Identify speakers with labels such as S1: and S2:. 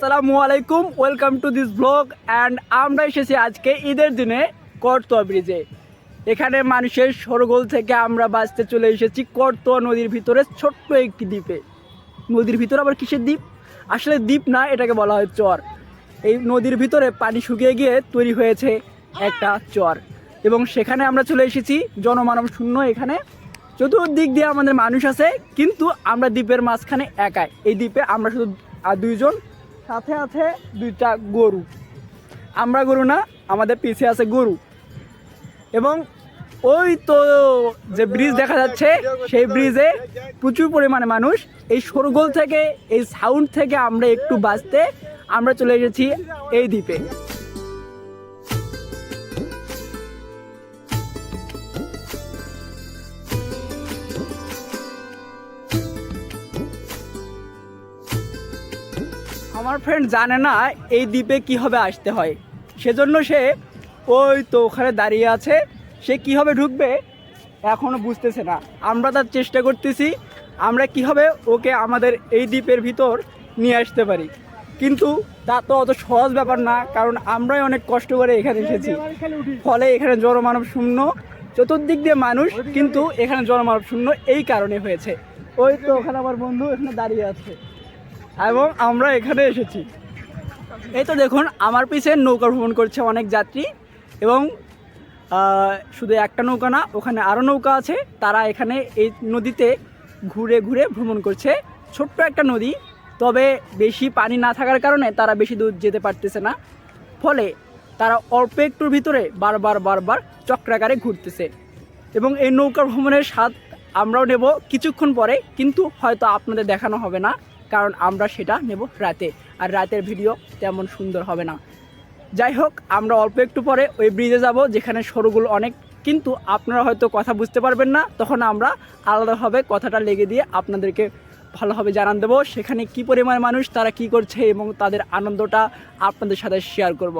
S1: আসসালামু আলাইকুম welcome to this blog and আমরা এসেছি আজকে ঈদের দিনে করতোয়া ব্রিজে এখানে মানুষের সরগোল থেকে আমরা বাঁচতে চলে এসেছি করতোয়া নদীর ভিতরে ছোট্ট একটি দ্বীপে। নদীর ভিতরে আবার কিসের দ্বীপ? আসলে দ্বীপ না, এটাকে বলা হয় চর। এই নদীর ভিতরে পানি শুকিয়ে গিয়ে তৈরি হয়েছে একটা চর। এবং সেখানে আমরা চলে এসেছি, জনমানব শূন্য এখানে। চতুর্দিক দিয়ে আমাদের মানুষ আছে, কিন্তু আমরা দ্বীপের মাঝখানে একাই। এই দ্বীপে আমরা শুধু দুইজন সাথে আছে দুইটা গরু। আমরা গরু না, আমাদের পিছে আছে গরু। এবং ওই তো যে ব্রিজ দেখা যাচ্ছে, সেই ব্রিজে প্রচুর পরিমাণে মানুষ। এই সরগোল থেকে, এই সাউন্ড থেকে আমরা একটু বাঁচতে আমরা চলে এসেছি এই দ্বীপে। আমার ফ্রেন্ড জানে না এই দ্বীপে কীভাবে আসতে হয়। সেজন্য সে ওই তো ওখানে দাঁড়িয়ে আছে, সে কীভাবে ঢুকবে এখনও বুঝতেছে না। আমরা তার চেষ্টা করতেছি, আমরা কীভাবে ওকে আমাদের এই দ্বীপের ভিতর নিয়ে আসতে পারি। কিন্তু তা তো অত সহজ ব্যাপার না, কারণ আমরাই অনেক কষ্ট করে এখানে এসেছি। ফলে এখানে জনমানব শূন্য, চতুর্দিক দিয়ে মানুষ, কিন্তু এখানে জনমানব শূন্য এই কারণে হয়েছে। ওই তো ওখানে আমার বন্ধু এখানে দাঁড়িয়ে আছে। এবং আমরা এখানে এসেছি। এই তো দেখুন, আমার পিছে নৌকা ভ্রমণ করছে অনেক যাত্রী এবং শুধু একটা নৌকা না, ওখানে আরও নৌকা আছে। তারা এখানে এই নদীতে ঘুরে ঘুরে ভ্রমণ করছে। ছোট্ট একটা নদী, তবে বেশি পানি না থাকার কারণে তারা বেশি দূর যেতে পারতেছে না। ফলে তারা অল্প একটুর ভিতরে বারবার বারবার চক্রাকারে ঘুরতেছে। এবং এই নৌকা ভ্রমণের স্বাদ আমরাও নেব কিছুক্ষণ পরে, কিন্তু হয়তো আপনাদের দেখানো হবে না। কারণ আমরা সেটা নেব রাতে। আর রাতের ভিডিও তেমন সুন্দর হবে না। যাই হোক, আমরা অল্প একটু পরে ওই ব্রিজে যাব, যেখানে সরুগুলো অনেক। কিন্তু আপনারা হয়তো কথা বুঝতে পারবেন না, তখন আমরা আলাদাভাবে কথাটা লেগে দিয়ে আপনাদেরকে ভালোভাবে জানান দেবো, সেখানে কি পরিমাণ মানুষ, তারা কি করছে এবং তাদের আনন্দটা আপনাদের সাথে শেয়ার করব।